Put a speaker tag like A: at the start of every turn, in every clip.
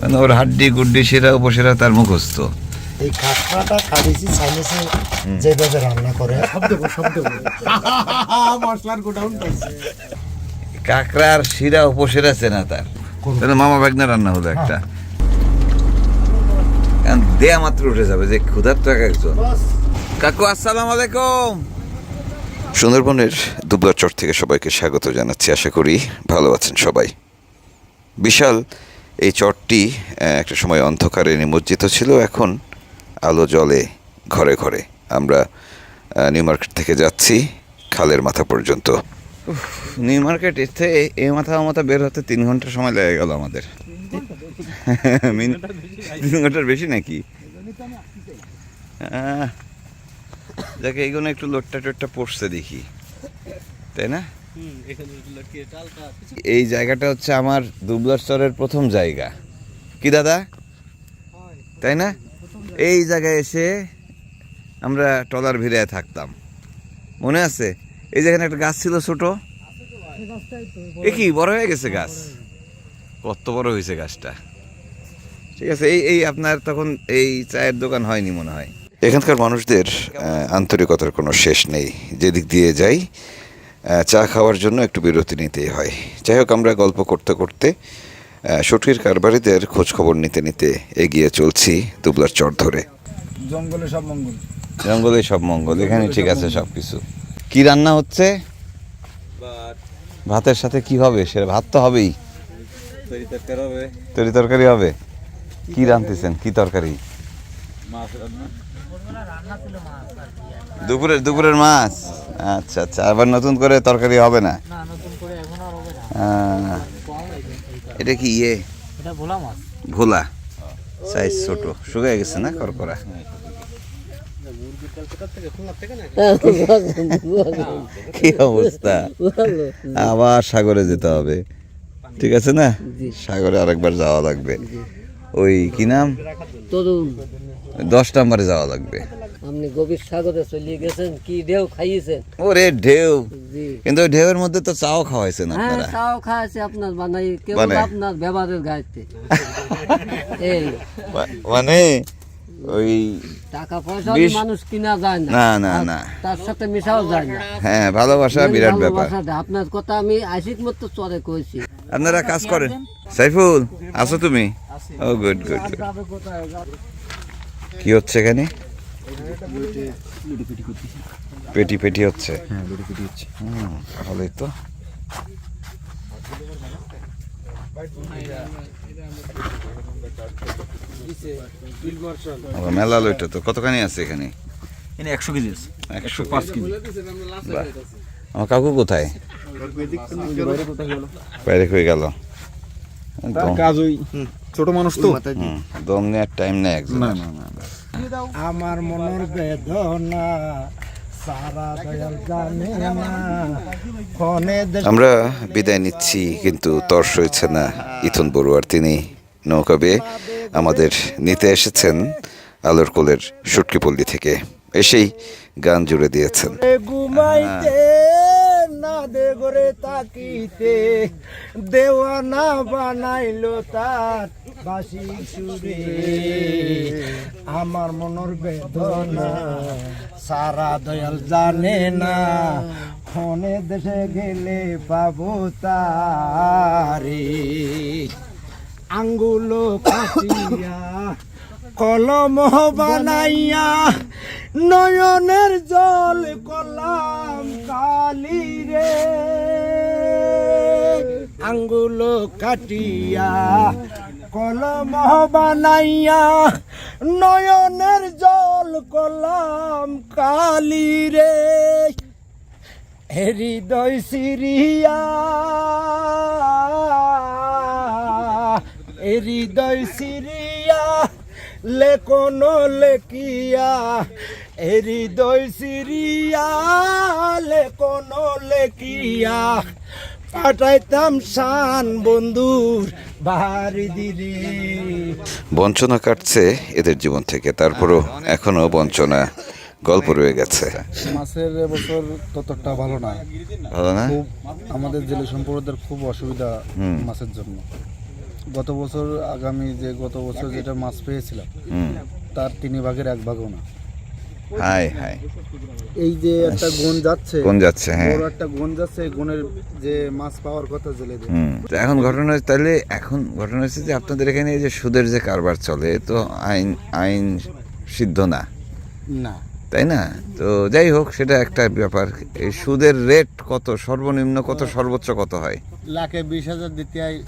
A: মানে ওর হাড্ডি গুড্ডি সেরা উপসেরা তার মুখস্থ।
B: এই যেভাবে রান্না করে। মশলার গোডাউন
A: কাঁকড়ার শিরা উপসেরা চেনা তার। তাহলে মামা ভাগনা রান্না হলো একটা। এখন দেয়া মাত্র উঠে যাবে যে ক্ষুধার্ত এক একজন। কাকু আসসালাম আলাইকুম। সুন্দরবনের দুবলাচর থেকে সবাইকে স্বাগত জানাচ্ছি আশা করি ভালো আছেন সবাই। বিশাল এই আহ, একটা সময় অন্ধকারে নিমজ্জিত ছিল এখন আলো জলে ঘরে ঘরে। আমরা নিউ মার্কেট থেকে যাচ্ছি খালের মাথা পর্যন্ত। নিউ মার্কেট এতে এই মাথা মাথা বের হতে তিন ঘণ্টা সময় লেগে গেল আমাদের। তিন ঘণ্টার বেশি নাকি? যাকে এইগুলো একটু লোটটা টোটটা পড়ছে দেখি। তাই না? এই জায়গাটা হচ্ছে আমার দুবলার চরের প্রথম জায়গা। কি দাদা? তাই না? এই জায়গায় এসে আমরা টলার ভিড়ায় থাকতাম। মনে আছে? এই যেখানে একটা গাছ ছিল ছোট। এ কি বড় হয়ে গেছে গাছ? কত বড় হয়েছে গাছটা। ঠিক আছে এই এই আপনার তখন এই চায়ের দোকান হয়নি মনে হয়? এখানকার মানুষদের আন্তরিকতার কোনো শেষ নেই। যেদিক দিয়ে যাই চা খাওয়ার জন্য একটু বিরতি নিতেই হয়। যাই হোক আমরা গল্প করতে করতে সঠির কারবারিদের খোঁজ খবর নিতে নিতে এগিয়ে চলছি দুবলার চর ধরে।
B: জঙ্গলে সব মঙ্গল।
A: জঙ্গলে সব মঙ্গল এখানে ঠিক আছে সব কিছু কি রান্না হচ্ছে? ভাতের সাথে কি হবে? সেটা ভাত তো হবেই। তরি তরকারি হবে। কি রাঁধতেছেন? কি তরকারি? দুপুরের দুপুরের মাছ? আচ্ছা আচ্ছা আবার নতুন করে তরকারি হবে না? এটা কি ইয়ে?
C: ভোলা
A: সাইজ ছোট। শুকিয়ে গেছে না করকরা কি অবস্থা? আবার সাগরে যেতে হবে। ঠিক আছে না? সাগরে আরেকবার যাওয়া লাগবে। ওই কি নাম?
C: তরুণ।
A: দশ নম্বরে যাওয়া লাগবে।
C: আপনি গভীর সাগরে চলে গেছেন কি ঢেউ খাইয়েছেন?
A: ওরে ঢেউ।
C: জি।
A: কিন্তু ঢেউয়ের মধ্যে তো চাও খাওয়াইছেন
C: হ্যাঁ
A: আপনারা
C: তাও খাওয়াছে আপনার বানাই। কেউ
A: বানাই।
C: আপনার ব্যবহারের গাইতে এই।
A: মানে ওই
C: টাকা পয়সা মানুষ কিনা যায় না।
A: না না না।
C: তার সাথে মিশাও যায় না।
A: হ্যাঁ ভালোবাসা বিরাট ব্যাপার।
C: আপনার কথা আমি আশিক মতো চরে কইছি।
A: আপনারা কাজ করেন। সাইফুল আছো তুমি? ও গুড গুড কি হচ্ছে এখানে? পেটি পেটি হচ্ছে? হুম, ভালোই তো। মেলা লইটা তো। কতখানি আছে এখানে?
D: একশো কেজি আছে।
A: একশো
D: পাঁচ কেজি।
A: আমার কাকু কোথায়? বাইরে হয়ে গেল? দম-
D: কাজ ওই ছোট মানুষ তো।
A: দম নেওয়ার টাইম নেই একজন।
D: না না না না।
B: আমার মনের বেদনা সারা দয়াল জানে না। ফোনে দেশ
A: আমরা বিদায় নিচ্ছি কিন্তু তর্স হয়েছে না ইথন বড়ুয়ার তিনি। নৌকা বেয়ে আমাদের নিতে এসেছেন আলোর কোলের সুটকিপল্লী থেকে। এসেই গান জুড়ে দিয়েছেন।
B: ঘুমাইতে না দে গরে তাকিতে, দেওয়ানা বানাইলো তার বাসি সুরে। আমার মনের বেদনা, সারা দয়াল জানে না ফোনে দেশে গেলে পাবো তারে। আঙ্গুলো কাটিয়া কলম বানাইয়া নয়নের জল কলাম কালি রে। আঙ্গুলো কাটিয়া কলম বানাইয়া নয়নের জল কলাম কালি রে। হৃদয় সিরিয়া হৃদয় সিরিয়া লেখন লেখিয়া হৃদয় সিরিয়া লেখন লেখিয়া পাঠাইতাম শান বন্ধুর বাহারি দিরে
A: বঞ্চনা কাটছে এদের জীবন থেকে তারপরও এখনও বঞ্চনা গল্প রয়ে গেছে।
E: মাছের এবছর ততটা ভালো না।
A: ভালো না?
E: খুব আমাদের জেলে সম্প্রদায়ের খুব অসুবিধা। মাছের জন্য। গত বছর আগামী যে গত বছর যেটা মাছ পেয়েছিলাম তার তিন ভাগের এক ভাগও না।
A: হাই হাই
E: এই যে একটা গুণ যাচ্ছে
A: কোন যাচ্ছে হ্যাঁ।
E: বড় একটা গুণ যাচ্ছে গুণের যে মাছ পাওয়ার কথা জেলে দেয়।
A: তো এখন ঘটনা হচ্ছে তাহলে এখন ঘটনা হচ্ছে যে আপনাদের এখানে এই যে সুদের যে কারবার চলে তো আইন আইন সিদ্ধ না?
E: না।
A: তাই না? তো যাই হোক সেটা একটা ব্যাপার। এই সুদের রেট কত? সর্বনিম্ন কত? সর্বোচ্চ কত হয়?
E: লাখে বিশ হাজার দিতে হয়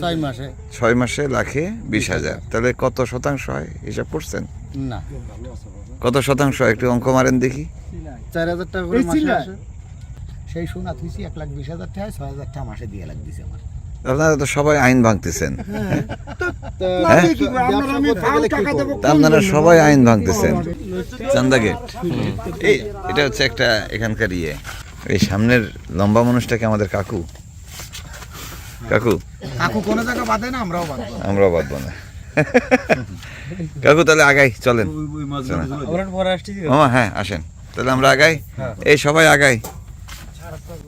E: ছয় মাসে।
A: ছয় মাসে লাখে বিশ হাজার। তাহলে কত শতাংশ হয় হিসাব করছেন?
E: না।
A: কত শতাংশ হয়? একটু অঙ্ক মারেন দেখি।
E: চার হাজার টাকা করে মাসে আসে।
B: সেই সোনা তুইছি এক লাখ বিশ হাজার টাকা ছয় হাজার টাকা মাসে দিয়ে দিছে আমার।
A: আপনারা তো সবাই আইন ভাঙতেছেন।
E: তো
A: হ্যাঁ? তা আপনারা সবাই আইন ভাঙতেছেন। চান্দা গেট। এটা হচ্ছে একটা এখানকার ইয়ে। এই সামনের লম্বা মানুষটাকে আমাদের কাকু। কাকু?
B: কাকু কোনো জায়গা বাঁধে না আমরাও বাঁধবো
A: আমরাও বাঁধবো না। কাকু তাহলে আগাই চলেন। মামা হ্যাঁ আসেন। তাহলে আমরা আগাই। এই সবাই আগাই।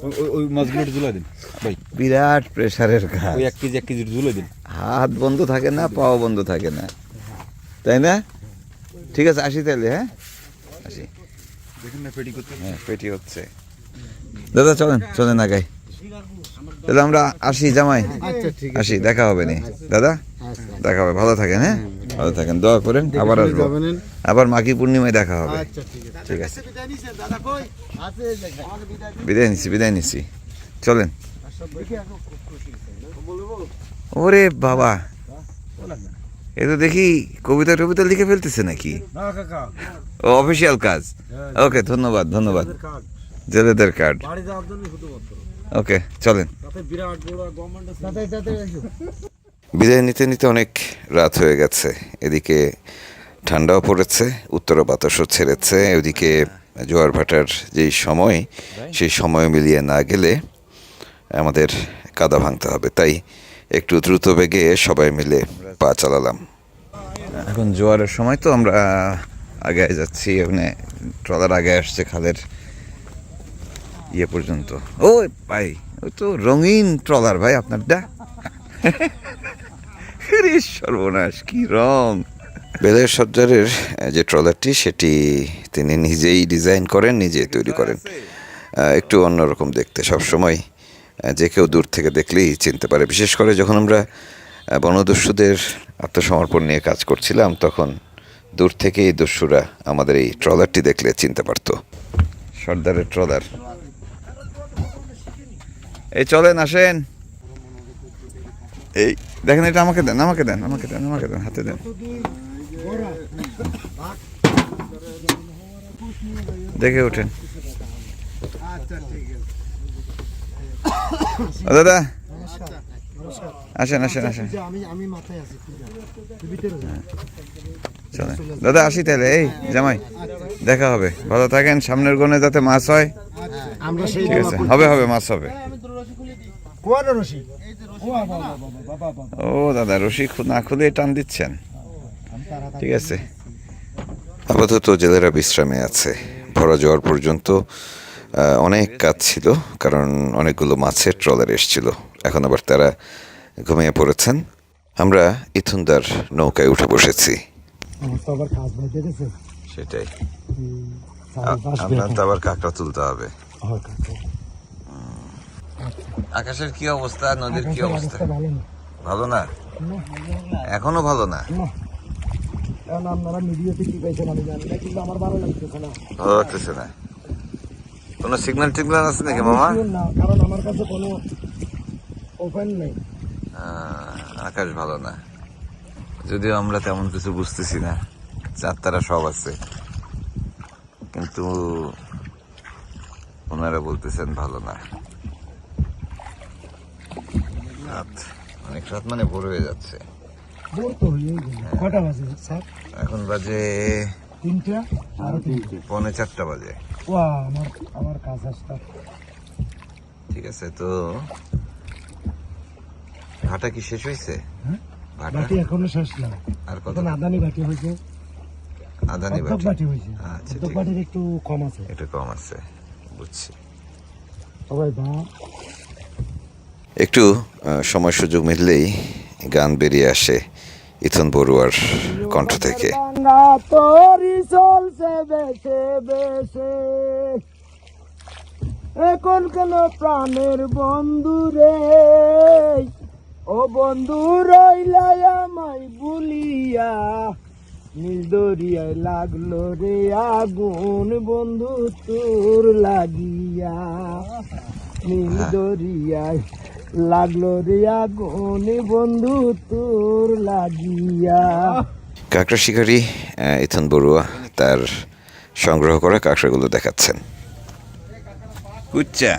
D: ওই- ওই মাছগুলো ঝুলাই দিন। ভাই
A: বিরাট প্রেসারের কাজ।
D: ওই এক কেজি এক কেজি ঝুলাই দিন।
A: হাত বন্ধ থাকে না পাও বন্ধ থাকে না। তাই না? ঠিক আছে আসি তাহলে হ্যাঁ? আসি।
D: দেখেন না পেটি করতে।
A: হ্যাঁ পেটি হচ্ছে। দাদা চলেন চলেন আগাই। তাহলে আমরা আসি জামাই। আসি দেখা হবে নি। দাদা? দেখা হবে ভালো থাকেন হ্যাঁ? ভালো থাকেন দোয়া করেন আবার আসব। আবার মাকি পূর্ণিমায় দেখা হবে।
B: আচ্ছা ঠিক আছে।
A: বিদায় নিচ্ছি বিদায় নিচ্ছি। চলেন। ওরে বাবা। এ তো দেখি কবিতা টবিতা লিখে ফেলতেছে নাকি? ও অফিসিয়াল কাজ। ওকে ধন্যবাদ ধন্যবাদ। জেলেদের কার্ড। ওকে চলেন।
B: তাতে- তাতে
A: বিদায় নিতে নিতে অনেক রাত হয়ে গেছে। এদিকে ঠান্ডাও পড়েছে উত্তর বাতাসও ছেড়েছে। ওদিকে জোয়ার ভাটার যেই সময় সেই সময় মিলিয়ে না গেলে আমাদের কাদা ভাঙতে হবে। তাই একটু দ্রুত বেগে সবাই মিলে পা চালালাম। এখন জোয়ারের সময় তো আমরা আগে যাচ্ছি। মানে ট্রলার আগে আসছে খালের ইয়ে পর্যন্ত। ও ভাই ওই তো রঙিন ট্রলার ভাই আপনারটা আরে সর্বনাশ কি রং। বেলের সজ্জারের যে ট্রলারটি সেটি তিনি নিজেই ডিজাইন করেন নিজেই তৈরি করেন। একটু অন্যরকম দেখতে সবসময়। যে কেউ দূর থেকে দেখলেই চিনতে পারে। বিশেষ করে যখন আমরা বনদস্যুদের আত্মসমর্পণ নিয়ে কাজ করছিলাম তখন দূর থেকেই দস্যুরা আমাদের এই ট্রলারটি দেখলে চিনতে পারতো। সর্দারের ট্রলার। এই চলেন আসেন। এই দেখেন এটা আমাকে দেন আমাকে দেন আমাকে দেন আমাকে দেন হাতে দেন। দেখে ওঠেন দাদা। আসেন আসেন আসেন।
B: যে আমি আমি মাথায় আছি তুই যা। তুই ভিতরে যা।
A: চলেন। দাদা আসি তাহলে এই জামাই দেখা হবে। ভালো থাকেন সামনের গনে যাতে মাছ হয়। ঠিক আছে হবে হবে মাছ হবে। ও দাদা রশি খু- না খুলে টান দিচ্ছেন। ঠিক আছে। আপাতত জেলেরা বিশ্রামে আছে। ভরা যাওয়ার পর্যন্ত অনেক কাজ ছিল কারণ অনেকগুলো মাছের ট্রলার এসছিল। এখন আবার তারা ঘুমিয়ে পড়েছেন। আমরা ইথুনদার নৌকায় উঠে বসেছি। সেটাই। আপনার তো আবার কাঁকড়া তুলতে হবে। আকাশের কি অবস্থা? নদীর কি অবস্থা?
B: ভালো না।
A: এখনও ভালো না?
B: কারণ আপনারা মিডিয়াতে কি পাইছেন আমি জানি না কিন্তু আমার ভালো লাগতেছে না।
A: ভালো লাগতেছে না। কোনো সিগন্যাল টিগনাল আছে নাকি মামা?
B: না কারণ আমার কাছে কোনো ওপেন নেই।
A: আকাশ ভালো না। যদিও আমরা তেমন কিছু বুঝতেছি না চার তারা সব আছে। কিন্তু ওনারা বলতেছেন ভালো না। রাত। অনেক রাত মানে ভোর হয়ে যাচ্ছে।
B: ভোর তো হয়েই গেল। কটা বাজে স্যার?
A: এখন বাজে
B: তিনটা? আরও তিনটে।
A: পৌনে চারটা বাজে।
B: আমার আমার কাজ আসতে
A: ঠিক আছে তো ভাটা কি শেষ হয়েছে?
B: হ্যাঁ? বাটি এখনও শেষ না।
A: আর কত?
B: আদানি বাটি হয়েছে।
A: আদানি বাটি।
B: বাটি হয়েছে।
A: আচ্ছা, ঠিক
B: বাটির একটু কম আছে।
A: একটু কম আছে বুঝছি।
B: সবাই বা
A: একটু সময় সুযোগ মিললেই গান বেরিয়ে আসে ইথন বড়ুয়ার কণ্ঠ থেকে।
B: এখন কেন প্রাণের বন্ধু রে। ও বন্ধু রইলাই আমায় ভুলিয়া নীল দরিয়ায় লাগল রে আগুন বন্ধু তোর লাগিয়া। নীল দরিয়ায় লাগল রে আগুন বন্ধু তোর লাগিয়া।
A: কাঁকড়া শিকারী ইথন বড়ুয়া তার সংগ্রহ করা কাঁকড়াগুলো দেখাচ্ছেন। কুচ্চা।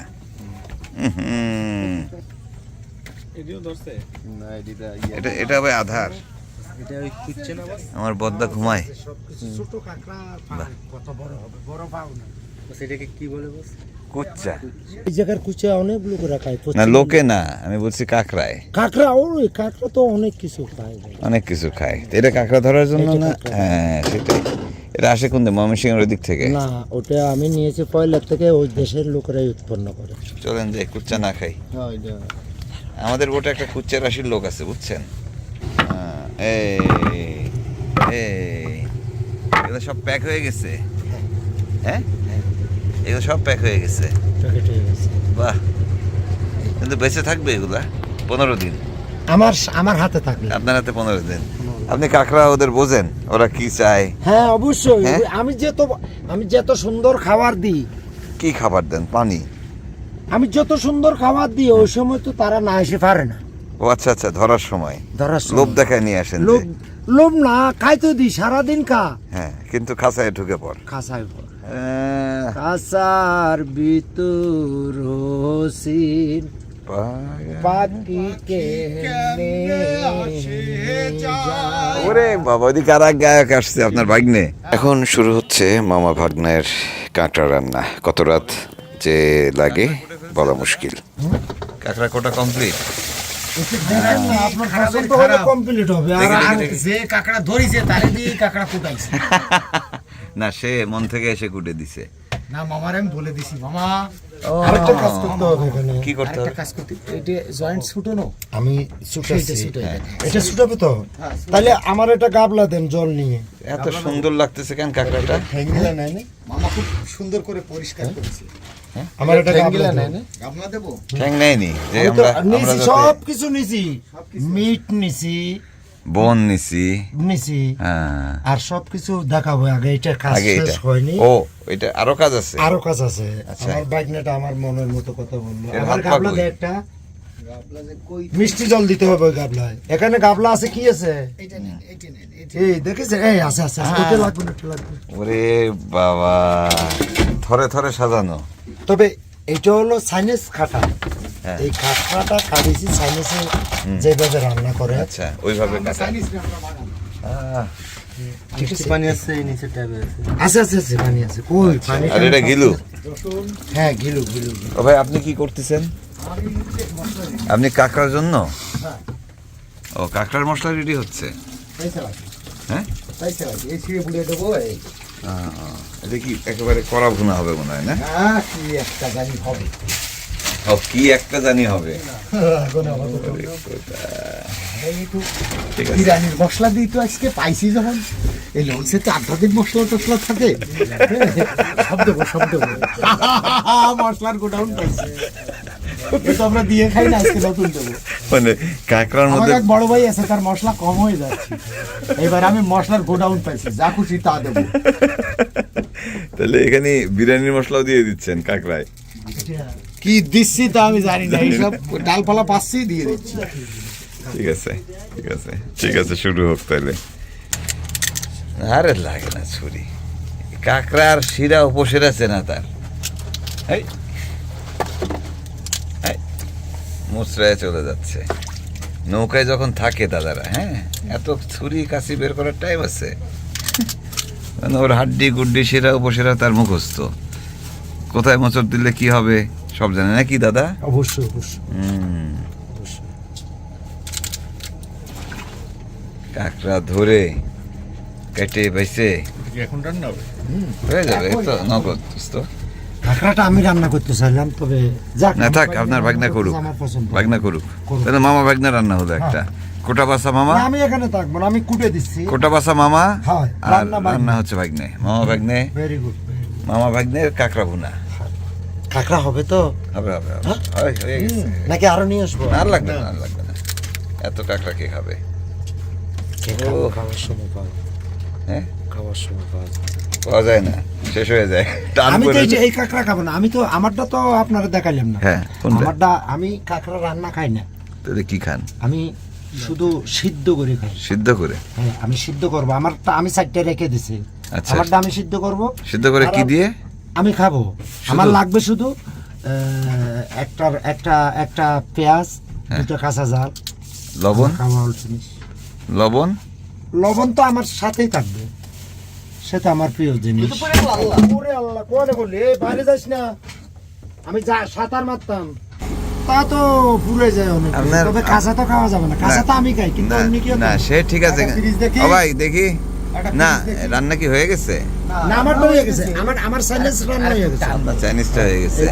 A: এটা এটা হবে আধার। আমার বদ্দা ঘুমায়।
B: ছোট কাঁকড়া কত বড় হবে বড় পাও না।
C: সেটাকে কি বলে বস?
A: কুচ্চা।
B: এই জায়গার কুচে অনেক লোক
A: না লোকে না আমি বলছি কাঁকড়ায়।
B: কাঁকড়া ওই কাঁকড়া তো অনেক কিছু খায়
A: অনেক কিছু খায়। এটা কাঁকড়া ধরার জন্য না? হ্যাঁ সেটাই। এটা আসে কোন ময়মনসিংহের ওই দিক থেকে?
B: না ওটা আমি নিয়েছি পয়লার থেকে ওই দেশের লোকেরাই উৎপন্ন করে।
A: চলেন যাই কুচ্চা না খাই।
E: হ্যাঁ
A: আমাদের বোটে একটা কুচ্চা রাশির লোক আছে বুঝছেন? হ্যাঁ, এই এই এগুলো সব প্যাক হয়ে গেছে। হ্যাঁ? এগুলো সব প্যাক হয়ে গেছে। বাহ। কিন্তু বেঁচে থাকবে এগুলা? পনেরো দিন।
B: আমার আমার হাতে থাকবে।
A: আপনার হাতে পনেরো দিন। আপনি কাঁকড়া ওদের বোঝেন ওরা কি চায়?
B: হ্যাঁ অবশ্যই।
A: হ্যাঁ?
B: আমি যত আমি যত সুন্দর খাবার দিই।
A: কি খাবার দেন? পানি?
B: আমি যত সুন্দর খাবার দিই ওই সময় তো তারা না এসে পারে না।
A: ও আচ্ছা আচ্ছা ধরার সময়।
B: ধরার সময়।
A: লোভ দেখায় নিয়ে আসেন
B: লোভ লোভ না খাইতে দিই সারাদিন খা।
A: হ্যাঁ কিন্তু খাসায় ঢুকে পড়।
B: খাসায়
A: আহ,
B: কাসার ভিতর পাখি
A: ওরে বাবা ওদিকে আর এক গায়ক আসছে আপনার ভাগ্নে। এখন শুরু হচ্ছে মামা ভাগ্নের কাঁকড়া রান্না। কত রাত যে লাগে বলা মুশকিল। কাঁকড়া কোটা কমপ্লিট
B: আপনার পছন্দ হলে কমপ্লিট হবে। আর আর যে কাঁকড়া ধরিছে তারে দিয়ে কাঁকড়া কুটাইছে।
A: না সে মন থেকে এসে কুটে দিছে।
B: না মামার আমি বলে দিছি মামা। আরেকটা কাজ করতে হবে এখানে।
A: কি করতে হবে?
B: কাজ করতে এটা জয়েন্ট ছুটানো আমি ছুটাচ্ছি এটা ছুটাবে তো? তাহলে আমার একটা গাবলা দেন জল নিয়ে।
A: এত সুন্দর লাগতেছে কেন কাঁকড়াটা
B: হ্যাঙ্গিলা নাই না?
E: মামা খুব সুন্দর করে পরিষ্কার করেছে।
B: আমার একটা গাবলা দেন।
E: গামলা দেবো?
A: ঠ্যাং নেয়নি। যে আমরা আমরা
B: সব কিছু নিছি। মিট নিছি।
A: বন নিছি।
B: নিছি।
A: হ্যাঁ।
B: আর সব কিছু দেখাবো আগে এটা কাজ শেষ হয়নি।
A: ও এটা আরও কাজ আছে?
B: আরও কাজ আছে।
A: আচ্ছা।
B: আমার বাইকনেটা আমার মনের মতো কথা বলল। আমার গাবলা একটা। মিষ্টি জল দিতে হবে ওই গাবলায়। এখানে গাবলা আছে কি আছে? এই দেখেছেন? এই আছে আছে আছে। লাগবে না লাগবে।
A: ওরে বাবা। থরে থরে সাজানো।
B: তবে এটা হলো সাইনেস খাটা
A: হ্যাঁ।
B: এই খাটাটা খাদিছি সাইনেসে যেভাবে রান্না করে।
A: আচ্ছা ওইভাবে কাটা।
C: পানি আছে নিচে ট্যাবে আছে।
B: আছে আছে আছে পানি আছে। কই পানি
A: আর এটা গিলু?
B: হ্যাঁ গিলু গিলু গিলু।
A: ও ভাই আপনি কি করতেছেন? আপনি কাঁকড়ার জন্য? ও কাঁকড়ার মশলা রেডি হচ্ছে। হ্যাঁ?
E: এই ছিঁড়ে বুলিয়ে দেবো এই।
A: এটা কি একেবারে কড়া ভুনা হবে মনে হয় না?
E: হ্যাঁ কি একটা জানি হবে।
A: ও কি একটা জানি হবে।
E: বিরিয়ানির মশলা দিয়ে তো আজকে পাইছি যখন। এই লঞ্চে তো দিন মশলা টসলা থাকে। সব দেবো। মশলার গোডাউন পাইছি। এটা আমরা দিয়ে খাই না আজকে নতুন দেবো
A: মানে কাঁকড়ার
E: আমার
A: মধ্যে
E: এক বড় ভাই আছে তার মশলা কম হয়ে যাচ্ছে। এবার আমি মশলার গোডাউন পাইছি যা খুশি তা দেবো।
A: তাহলে এখানে বিরিয়ানির মশলাও দিয়ে দিচ্ছেন কাঁকড়ায়।
E: কি দিচ্ছি তা আমি জানি না এইসব ডালপালা পাচ্ছি দিয়ে দিচ্ছি।
A: ঠিক আছে ঠিক আছে ঠিক আছে শুরু হোক তাহলে। আরে লাগে না ছুরি। কাঁকড়ার শিরা উপসেরা চেনা তার। এই, মুচড়ায় চলে যাচ্ছে। নৌকায় যখন থাকে দাদারা হ্যাঁ? এত ছুরি কাশি বের করার টাইম আছে। মানে ওর হাড্ডি গুড্ডি শিরা উপসেরা তার মুখস্থ। কোথায় মোচড় দিলে কি হবে সব জানে নাকি দাদা?
B: অবশ্যই অবশ্যই।
A: হুম। কাঁকড়া ধরে কেটে বেছে।
E: এখন রান্না হবে?
A: হয়ে যাবে তো নগদ তো
B: কাঁকড়াটা আমি রান্না করতে চাইলাম তবে যাক
A: না থাক আপনার ভাগনা করুক ভাগনা করুক। তাহলে মামা ভাগনা রান্না হলো একটা। কোটাবাসা মামা?
B: আমি এখানে থাকব আমি কুটে দিচ্ছি।
A: কোটাবাসা মামা?
B: হয়,
A: আর
B: রান্না
A: হচ্ছে ভাগ্নে। মামা ভাগ্নে?
B: ভেরি গুড
A: মামা ভাগ্নের কাঁকড়া ভুনা।
B: কাঁকড়া হবে তো?
A: হবে হবে। হয়, হয়ে
B: নাকি আরও নিয়ে আসব?
A: আর লাগবে না আর লাগবে না। এত কাঁকড়া কে খাবে?
B: কে খাব? খাওয়ার সময় পাওয়া
A: হ্যাঁ?
B: খাওয়ার সময় পাওয়া যায়।
A: পাওয়া যায় না শেষ হয়ে যায়।
B: আমি তো এই কাঁকড়া খাব না আমি তো আমারটা তো আপনারা দেখাইলাম না।
A: হ্যাঁ?
B: আমারটা আমি কাঁকড়া রান্না খাই না।
A: তাহলে কি খান?
B: আমি শুধু সিদ্ধ করে খাই।
A: সিদ্ধ করে?
B: হ্যাঁ আমি সিদ্ধ করব। আমারটা আমি সাইডটা রেখে দিছি।
A: আচ্ছা।
B: আমারটা আমি সিদ্ধ করব।
A: সিদ্ধ করে কি দিয়ে?
B: আমি খাব। আমার লাগবে শুধু একটা একটা একটা পেঁয়াজ
A: হ্যাঁ।
B: দুটো কাঁচা জাল
A: লবণ? লবণ?
B: লবণ তো আমার সাথেই থাকবে। সেটা আমার প্রিয় জিনিস। ওরে আল্লাহ। কোয়ারে বললি এই বাইরে যাস না। আমি যা সাঁতার মারতাম। তা তো যায় অনেক। তবে কাঁচা তো খাওয়া যাবে না। কাঁচা তো আমি খাই কিন্তু
A: না
B: অন্য কেউ
A: না সে ঠিক আছে। ভাই দেখি। না রান্না কি হয়ে গেছে?
B: না আমার তো হয়ে গেছে। আমার আমার সাইলেন্স রান্না হয়ে গেছে।
A: চাইনিজটা হয়ে গেছে।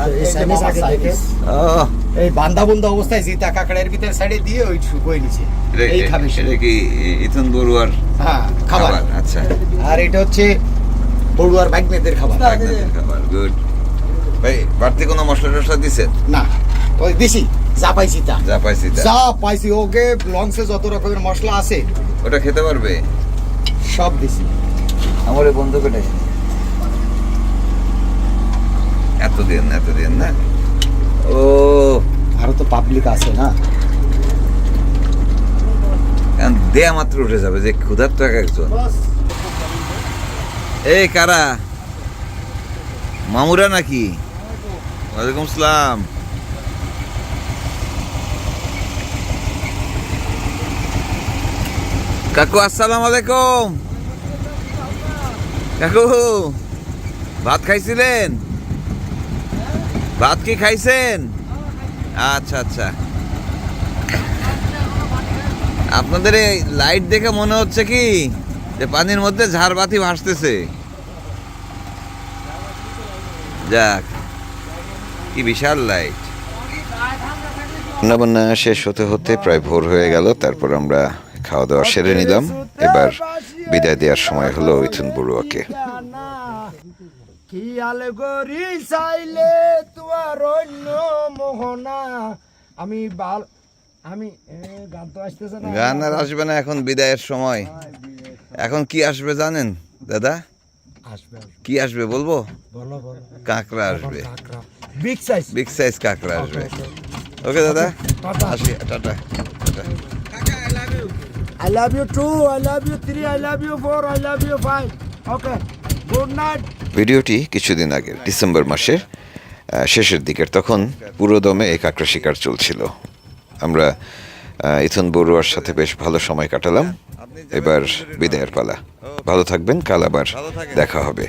B: এই
A: ও।
E: বান্দা বন্ধা অবস্থায় জিতা কাকড়ের ভিতরে সাইডে দিয়ে ওই শুকোয় এই খাবে সে।
A: কি ইথুন বড়ুয়ার
E: হ্যাঁ খাবার।
A: আচ্ছা।
E: আর এটা হচ্ছে পড়ুয়ার বাইকনেদের খাবার।
A: খাবার গুড। ভাই বাড়তি কোনো মশলা টসলা দিছেন?
E: না ওই যা পাইছি তা।
A: যা পাইছি
E: যা পাইছি ওকে লংসে যত রকমের মশলা আছে।
A: ওটা খেতে পারবে?
E: সব দিছি।
A: আমার এই বন্ধু কেটে এত দিন এত দিন না? ও
E: আরও তো পাবলিক আছে না?
A: দেয়া মাত্র উঠে যাবে যে ক্ষুধার্ত এক একজন। এই কারা? মামুরা নাকি? ওয়ালাইকুম সালাম। কাকু, আসসালাম আলাইকুম। কাকু, ভাত খাইছিলেন? ভাত কি খাইছেন? আচ্ছা আচ্ছা। আপনাদের এই লাইট দেখে মনে হচ্ছে কি, যে পানির মধ্যে ঝাড়বাতি ভাসতেছে। যাক, কি বিশাল লাইট। রান্নাবান্না শেষ হতে হতে প্রায় ভোর হয়ে গেল, তারপর আমরা খাওয়া দাওয়া সেরে নিলাম। এবার বিদায় দেওয়ার সময় হলো ইথুন বড়ুয়াকে।
B: খেয়াল করি চাইলে তোমার অন্য মোহনা। আমি বাল আমি গান তো আসতেছে না।
A: গান আর আসবে না এখন বিদায়ের সময়। এখন কি আসবে জানেন দাদা?
B: আসবে।
A: কি আসবে বলব?
B: বলো বলো।
A: কাঁকড়া আসবে।
B: বিগ সাইজ
A: বিগ সাইজ কাঁকড়া আসবে। ওকে দাদা? আসি tata tata
B: I love you two, I love you three, I love you four, I love you five. Okay. Good night.
A: ভিডিওটি কিছুদিন আগে ডিসেম্বর মাসের শেষের দিকের তখন পুরো দমে এই কাঁকড়া শিকার চলছিল আমরা ইথন বড়ুয়ার সাথে বেশ ভালো সময় কাটালাম এবার বিদায়ের পালা ভালো থাকবেন কাল আবার দেখা হবে